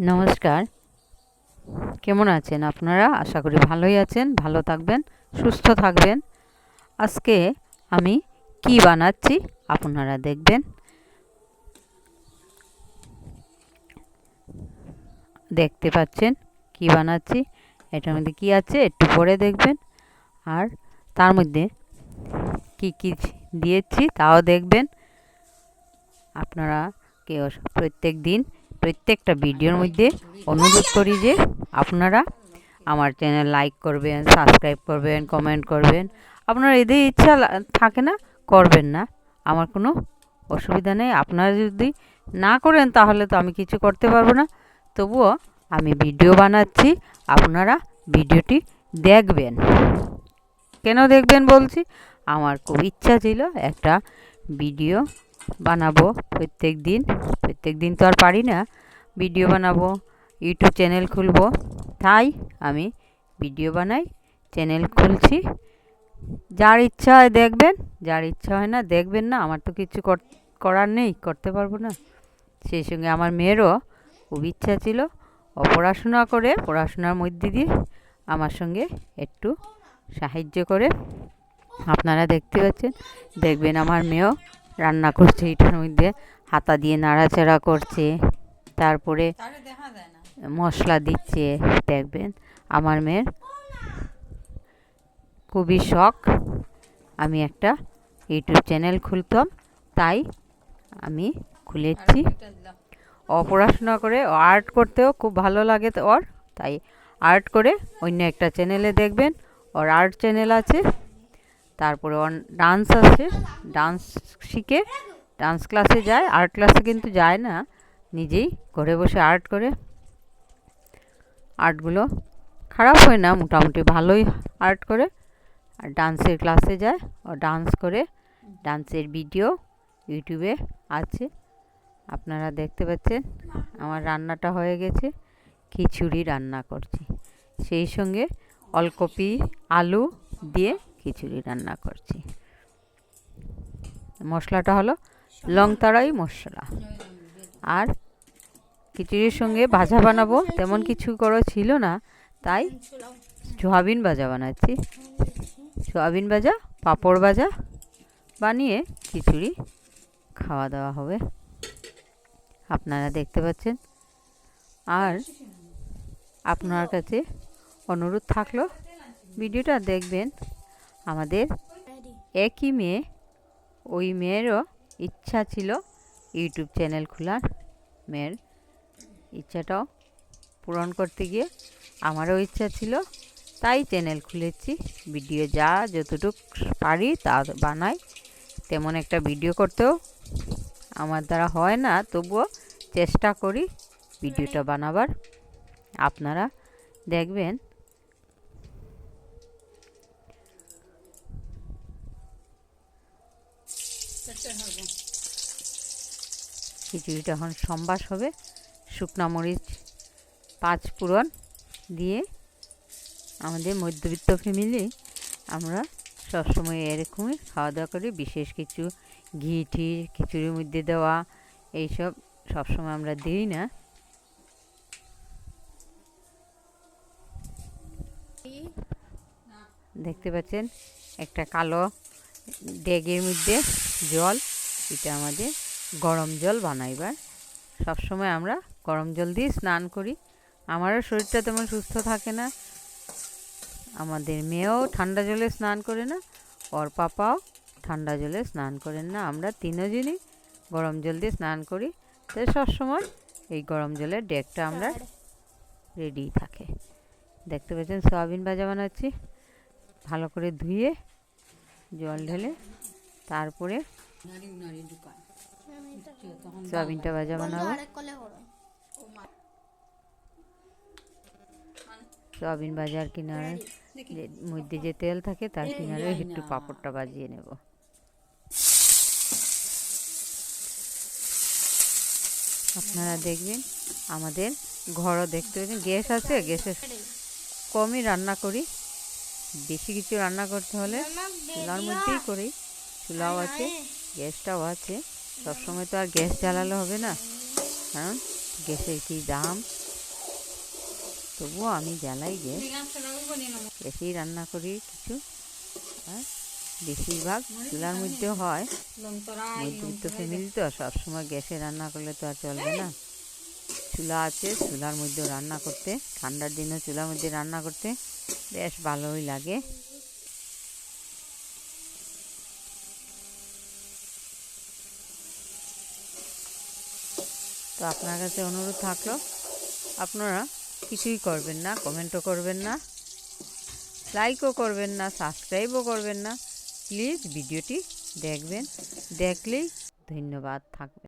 নমস্কার। কেমন আছেন আপনারা? আশা করি ভালোই আছেন, ভালো থাকবেন, সুস্থ থাকবেন। আজকে আমি কি বানাচ্ছি আপনারা দেখবেন। দেখতে পাচ্ছেন কি বানাচ্ছি, এটার মধ্যে কি আছে একটু পরে দেখবেন। আর তার মধ্যে কি কি দিয়েছি তাও দেখবেন। আপনারা কেউ প্রত্যেক দিন প্রত্যেকটা ভিডিওর মধ্যে অনুরোধ করি যে আপনারা আমার চ্যানেল লাইক করবেন, সাবস্ক্রাইব করবেন, কমেন্ট করবেন। আপনার এদের ইচ্ছা থাকে না, করবেন না। আমার কোনো অসুবিধা নেই। আপনারা যদি না করেন, তাহলে তো আমি কিছু করতে পারব না। তবুও আমি ভিডিও বানাচ্ছি। আপনারা ভিডিওটি দেখবেন। কেন দেখবেন বলছি? আমার খুব ইচ্ছা ছিল একটা ভিডিও বানাবো প্রত্যেক দিন। প্রত্যেক দিন তো আর পারি না। ভিডিও বানাবো, ইউটিউব চ্যানেল খুলবো। তাই আমি ভিডিও বানাই, চ্যানেল খুলছি। যার ইচ্ছা হয় দেখবেন, যার ইচ্ছা হয় না দেখবেন না। আমার তো কিছু করার নেই, করতে পারব না। সেই সঙ্গে আমার মেয়েরও খুব ইচ্ছা ছিল ও পড়াশোনা করে, পড়াশোনার মধ্যে দিয়ে আমার সঙ্গে একটু সাহায্য করে। আপনারা দেখতে পাচ্ছেন, দেখবেন আমার মেয়েও রান্না করছে এটার মধ্যে হাতা দিয়ে নাড়াচাড়া করছে তারপরে মশলা দিচ্ছে দেখবেন। আমার মেয়ের খুবই শখ। আমি একটা ইউটিউব চ্যানেল খুলতাম তাই আমি খুলেছি। ও পড়াশোনা করে আর্ট করতেও খুব ভালো লাগে তো ওর তাই আর্ট করে অন্য একটা চ্যানেলে দেখবেন। ওর আর্ট চ্যানেল আছে। তারপরে ডান্স আছে ডান্স শিখে ডান্স ক্লাসে যায় আর্ট ক্লাসে কিন্তু যায় না, নিজেই ঘরে বসে আর্ট করে। আর্টগুলো খারাপ হয় না, মোটামুটি ভালোই আর্ট করে। আর ডান্সের ক্লাসে যায়, ও ডান্স করে। ডান্সের ভিডিও ইউটিউবে আছে। আপনারা দেখতে পাচ্ছেন, আমার রান্নাটা হয়ে গেছে, খিচুড়ি রান্না করছি। সেই সঙ্গে অলকপি আলু দিয়ে খিচুড়ি রান্না করছি। মশলাটা হলো লং তাড়াই মশলা আর খিচুড়ির সঙ্গে ভাজা বানাবো, তেমন কিছু করা ছিল না, তাই সোয়াবিন ভাজা বানাচ্ছি। সোয়াবিন ভাজা, পাঁপড় ভাজা বানিয়ে খিচুড়ি খাওয়া দাওয়া হবে। আপনারা দেখতে পাচ্ছেন। আর আপনার কাছে অনুরোধ থাকল, ভিডিওটা দেখবেন। আমাদের একই মেয়ে ওই মেয়েরও ইচ্ছা ছিল ইউটিউব চ্যানেল খোলার মেয়ের ইচ্ছাটাও পূরণ করতে গিয়ে আমারও ইচ্ছা ছিল তাই চ্যানেল খুলেছি। ভিডিও যা যতটুক পারি তা বানাই। তেমন একটা ভিডিও করতেও আমার দ্বারা হয় না তবুও চেষ্টা করি ভিডিওটা বানাবার। আপনারা দেখবেন খিচুড়িটা এখন সম্বাস হবে। শুকনা মরিচ, পাঁচ ফোড়ন দিয়ে আমাদের মধ্যবিত্ত ফ্যামিলি আমরা সবসময় এরকমই খাওয়া দাওয়া করি। বিশেষ কিছু ঘি, টি, খিচুড়ির মধ্যে দেওয়া, এইসব সবসময় আমরা দিই না। দেখতে পাচ্ছেন একটা কালো ডেগের মধ্যে জল এটা আমাদের গরম জল বানাইবার সবসময় আমরা গরম জল দিয়ে স্নান করি। আমারও শরীরটা তেমন সুস্থ থাকে না। আমাদের মেয়েও ঠান্ডা জলে স্নান করে না ওর পাপাও ঠান্ডা জলে স্নান করেন না। আমরা তিনজনই গরম জল দিয়ে স্নান করি। তাই সবসময় এই গরম জলের ডেকটা আমরা রেডি থাকে। দেখতে পাচ্ছেন সয়াবিন ভাজা বানাচ্ছি। ভালো করে ধুয়ে জল ঢেলে তারপরে সয়াবিনটা ভাজা বানাবো। সয়াবিন ভাজার কিনারে মধ্যে যে তেল থাকে তার কিনারে একটু পাঁপড়টা বাজিয়ে নেব। আপনারা দেখবেন আমাদের ঘরও দেখতে পাচ্ছেন গ্যাস আছে গ্যাসের কমই রান্না করি। বেশি কিছু রান্না করতে হলে চুলার মধ্যেই করি। চুলাও আছে, গ্যাসটাও আছে। সবসময় তো আর গ্যাস জ্বালালে হবে না। কারণ গ্যাসের কী দাম? তবুও আমি জ্বালাই গ্যাস। গ্যাসেই রান্না করি কিছু আর বেশিরভাগ চুলার মধ্যেও হয়। মধ্যবিত্ত ফ্যামিলি তো সবসময় গ্যাসে রান্না করলে তো আর চলবে না। চুলা আছে, চুলার মধ্যেও রান্না করতে। ঠান্ডার দিনেও চুলার মধ্যে রান্না করতে বেশ ভালোই লাগে। তো আপনার কাছে অনুরোধ থাকল, আপনারা কিছুই করবেন না, কমেন্টও করবেন না, লাইকও করবেন না, সাবস্ক্রাইবও করবেন না। প্লিজ ভিডিওটি দেখবেন, দেখলেই ধন্যবাদ থাকবে।